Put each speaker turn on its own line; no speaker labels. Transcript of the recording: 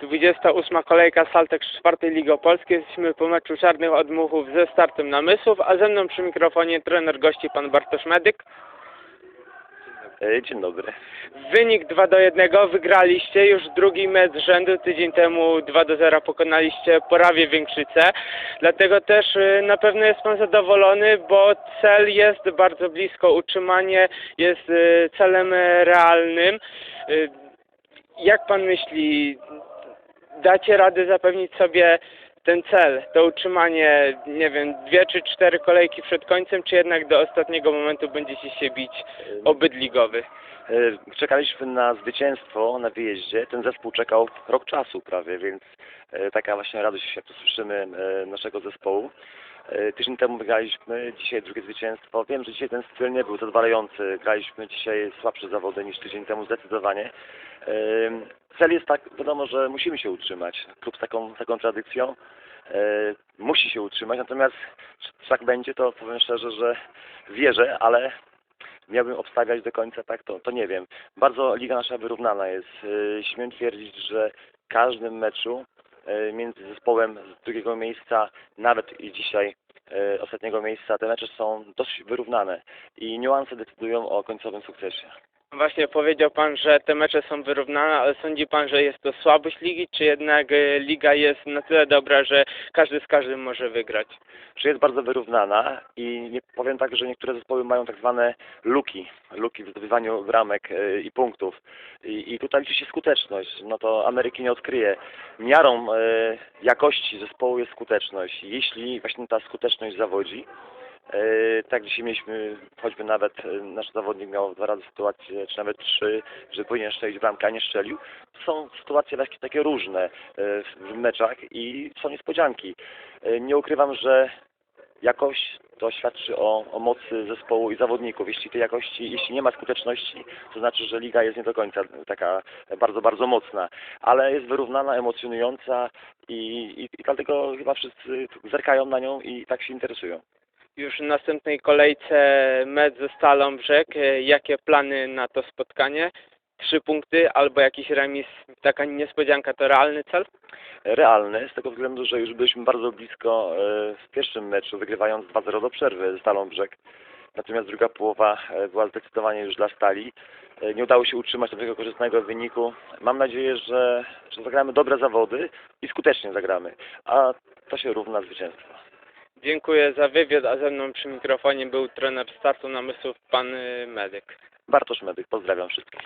28 kolejka Saltek z czwartej Ligi Opolskiej. Jesteśmy po meczu Czarnych Odmuchów ze startem namysłów, a ze mną przy mikrofonie trener gości pan Bartosz Medyk.
Dzień dobry.
Wynik 2 do 1 wygraliście już drugi mecz rzędu. Tydzień temu 2 do 0 pokonaliście Porawie Większycę. Dlatego też y, na pewno jest pan zadowolony, bo cel jest bardzo blisko. Utrzymanie jest y, celem realnym. Y, Jak pan myśli, dacie radę zapewnić sobie ten cel, to utrzymanie, nie wiem, dwie czy cztery kolejki przed końcem, czy jednak do ostatniego momentu będziecie się bić o byt ligowy?
E, Czekaliśmy na zwycięstwo na wyjeździe. Ten zespół czekał rok czasu prawie, więc e, taka właśnie radość, jak to słyszymy, e, naszego zespołu. E, Tydzień temu wygraliśmy, dzisiaj drugie zwycięstwo. Wiem, że dzisiaj ten styl nie był zadowalający. Graliśmy dzisiaj słabsze zawody niż tydzień temu zdecydowanie. E, Cel jest tak, wiadomo, że musimy się utrzymać. Klub z taką, taką tradycją e, musi się utrzymać, natomiast czy tak będzie, to powiem szczerze, że wierzę, ale miałbym obstawiać do końca, tak, to, to nie wiem. Bardzo liga nasza wyrównana jest. Yy, Śmiem twierdzić, że w każdym meczu między zespołem z drugiego miejsca, nawet i dzisiaj yy, ostatniego miejsca, te mecze są dość wyrównane i niuanse decydują o końcowym sukcesie.
Właśnie powiedział Pan, że te mecze są wyrównane, ale sądzi Pan, że jest to słabość ligi, czy jednak e, liga jest na tyle dobra, że każdy z każdym może wygrać?
Że jest bardzo wyrównana i nie powiem tak, że niektóre zespoły mają tak zwane luki, luki w zdobywaniu bramek yy, i punktów. I, I tutaj liczy się skuteczność. No to Ameryki nie odkryje. Miarą yy, jakości zespołu jest skuteczność. Jeśli właśnie ta skuteczność zawodzi, tak dzisiaj mieliśmy, choćby nawet yy, nasz zawodnik miał dwa razy sytuację, czy nawet trzy, że powinien strzelić bramkę, a nie strzelił. Są sytuacje takie, takie różne yy, w meczach i są niespodzianki. Nie ukrywam, że jakość to świadczy o, o mocy zespołu i zawodników. Jeśli tej jakości, jeśli nie ma skuteczności, to znaczy, że liga jest nie do końca taka bardzo, bardzo mocna, ale jest wyrównana, emocjonująca i, i, i dlatego chyba wszyscy zerkają na nią i tak się interesują.
Już w następnej kolejce mecz ze Stalą Brzeg. E, Jakie plany na to spotkanie? Trzy punkty albo jakiś remis, taka niespodzianka to realny cel?
Realny, z tego względu, że już byliśmy bardzo blisko e, w pierwszym meczu, wygrywając 2-0 do przerwy ze Stalą Brzeg. Natomiast druga połowa e, była zdecydowanie już dla Stali. Nie udało się utrzymać tego korzystnego wyniku. Mam nadzieję, że, że zagramy dobre zawody i skutecznie zagramy, a to się równa zwycięstwo.
Dziękuję za wywiad, a ze mną przy mikrofonie był trener startu namysłów pan y, Medyk.
Bartosz Medyk, pozdrawiam wszystkich.